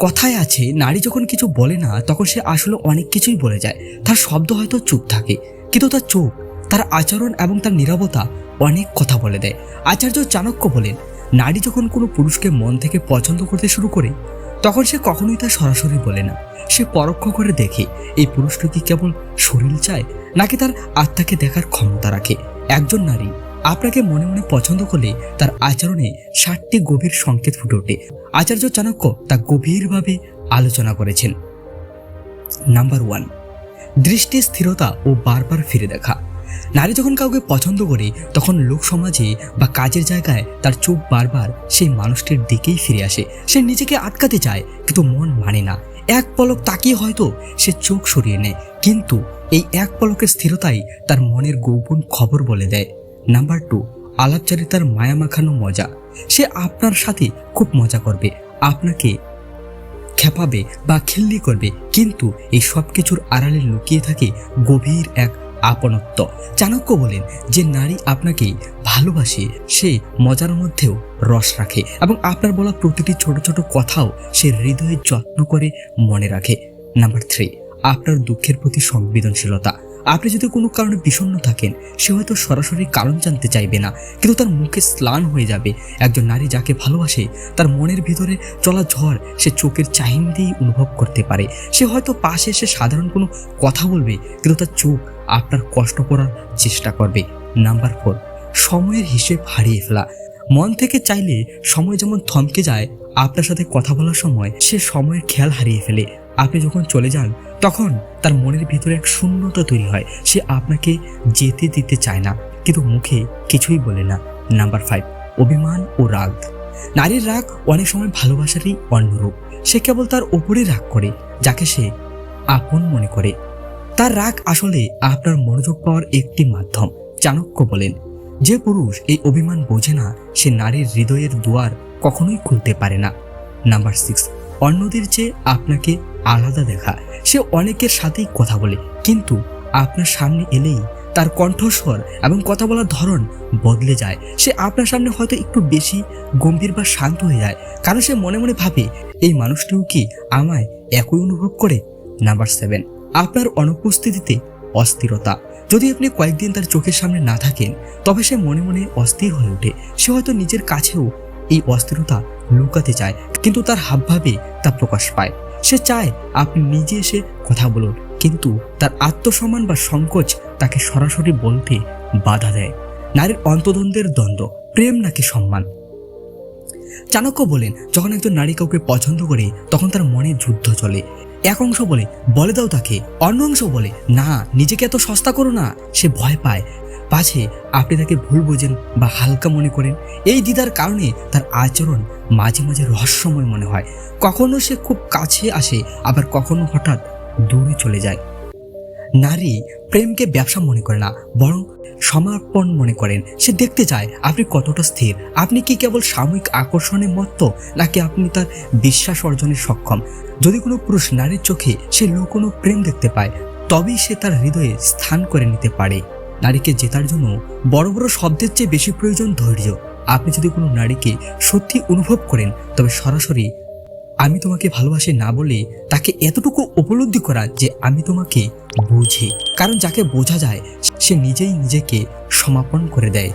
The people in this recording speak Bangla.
কথায় আছে, নারী যখন কিছু বলে না, তখন সে আসলে অনেক কিছুই বলে যায়। তার শব্দ হয়তো চুপ থাকে, কিন্তু তার চোখ, তার আচরণ এবং তার নীরবতা অনেক কথা বলে দেয়। আচার্য চাণক্য বলেন, নারী যখন কোনো পুরুষকে মন থেকে পছন্দ করতে শুরু করে, তখন সে কখনোই তা সরাসরি বলে না। সে পরোক্ষ করে দেখে, এই পুরুষটা কি কেবল শরীর চায়, নাকি তার আত্মাকে দেখার ক্ষমতা রাখে? একজন নারী আপনাকে মনে মনে পছন্দ করলে তার আচরণে ষাটটি গভীর সংকেত ফুটে ওঠে। আচার্য চাণক্য তা গভীরভাবে আলোচনা করেছেন। নাম্বার ওয়ান, দৃষ্টি, স্থিরতা ও বারবার ফিরে দেখা। নারী যখন কাউকে পছন্দ করে, তখন লোক সমাজে বা কাজের জায়গায় তার চোখ বারবার সেই মানুষটির দিকেই ফিরে আসে। সে নিজেকে আটকাতে চায়, কিন্তু মন মানে না। এক পলক তাকিয়ে হয়তো সে চোখ সরিয়ে নেয়, কিন্তু এই এক পলকের স্থিরতাই তার মনের গোপন খবর বলে দেয়। নাম্বার টু আলাপচারিতার মায়া মাখানো মজা। সে আপনার সাথে খুব মজা করবে, আপনাকে খেপাবে বা খিল্লি করবে, কিন্তু এই সব কিছুর আড়ালে লুকিয়ে থাকে গভীর এক আপনত্ব। চাণক্য বলেন যে নারী আপনাকে ভালোবাসে, সে মজার মধ্যেও রস রাখে এবং আপনার বলা প্রতিটি ছোট ছোট কথাও সে হৃদয়ে যত্ন করে মনে রাখে। নাম্বার থ্রি আপনার দুঃখের প্রতি সংবেদনশীলতা। আপনি যদি কোনো কারণে বিষণ্ণ থাকেন, সে হয়তো সরাসরি কারণ জানতে চাইবে না, কিন্তু তার মুখে স্নান হয়ে যাবে। একজন নারী যাকে ভালোবাসে, তার মনের ভিতরে চলা ঝড় সে চোখের চাহিন দিয়েই অনুভব করতে পারে। সে হয়তো পাশে এসে সাধারণ কোনো কথা বলবে, কিন্তু তার চোখ আপনার কষ্ট করার চেষ্টা করবে। নাম্বার ফোর, সময়ের হিসেব হারিয়ে ফেলা। মন থেকে চাইলে সময় যেমন থমকে যায়, আপনার সাথে কথা বলার সময় সে সময়ের খেয়াল হারিয়ে ফেলে। আপনি যখন চলে যান তখন তার মনের ভিতরে এক শূন্যতা তৈরি হয়। সে আপনাকে যেতে দিতে চায় না, কিন্তু মুখে কিছুই বলে না। নাম্বার ফাইভ অভিমান ও রাগ। নারীর রাগ অনেক সময় ভালোবাসারই অন্যরূপ। সে কেবল তার ওপরে রাগ করে, যাকে সে আপন মনে করে। তার রাগ আসলে আপনার মনোযোগ পাওয়ার একটি মাধ্যম, চাণক্য বলেন। যে পুরুষ এই অভিমান বোঝে না, সে নারীর হৃদয়ের দুয়ার কখনোই খুলতে পারে না। নাম্বার সিক্স অন্যদের চেয়ে আপনাকে আলাদা দেখা। সে অনেকের সাথেই কথা বলে, কিন্তু আপনার সামনে এলেই তার কণ্ঠস্বর এবং কথা বলার ধরন বদলে যায়। সে আপনার সামনে হয়তো একটু বেশি গম্ভীর বা শান্ত হয়ে যায়, কারণ সে মনে মনে ভাবে, এই মানুষটিও কি আমায় একই অনুভব করে? নাম্বার সেভেন আপনার অনুপস্থিতিতে অস্থিরতা। যদি আপনি কয়েকদিন তার চোখের সামনে না থাকেন, তবে সে মনে মনে অস্থির হয়ে ওঠে। সে হয়তো নিজের কাছেও এই অস্থিরতা লুকাতে চায়, কিন্তু তার হাবভাবে তা প্রকাশ পায়। সে চায় আপনি নিজে এসে কথা বলুন। কিন্তু তার আত্মসম্মান বা সংকোচ তাকে সরাসরি বলতে বাধা দেয়। নারীর অন্তদ্বন্দ্বের দ্বন্দ্ব, প্রেম নাকি সম্মান? চাণক্য বলেন, যখন একজন নারী কাউকে পছন্দ করে, তখন তার মনে যুদ্ধ চলে। এক অংশ বলে বলে দাও তাকে। অন্য অংশ বলে, না, নিজেকে এত সস্তা করো না। সে ভয় পায় পাছে আপনি তাকে ভুল বোঝেন বা হালকা মনে করেন, এই দ্বিধার কারণে তার আচরণ মাঝে মাঝে রহস্যময় মনে হয়। কখনো সে খুব কাছে আসে, আবার কখনো হঠাৎ দূরে চলে যায়। নারী প্রেমকে ব্যবসা মনে করে না, বরং সমর্পণ মনে করেন। সে দেখতে চায়, আপনি কতটা স্থির? আপনি কি কেবল সাময়িক আকর্ষণে মত্ত, নাকি আপনি তার বিশ্বাস অর্জনে সক্ষম? যদি কোনো পুরুষ নারীর চোখে সে লুকোনো প্রেম দেখতে পায়, তবেই সে তার হৃদয়ে স্থান করে নিতে পারে। নারীকে জেতার জন্য বড় বড় শব্দের চেয়ে বেশি প্রয়োজন ধৈর্য। আপনি যদি কোনো নারীকে সত্যি অনুভব করেন, তবে সরাসরি আমি তোমাকে ভালোবাসি না বলে তাকে এতটুকু উপলব্ধি করা যে আমি তোমাকে বুঝি। কারণ যাকে বোঝা যায়, সে নিজেই নিজেকে সমাপন করে দেয়।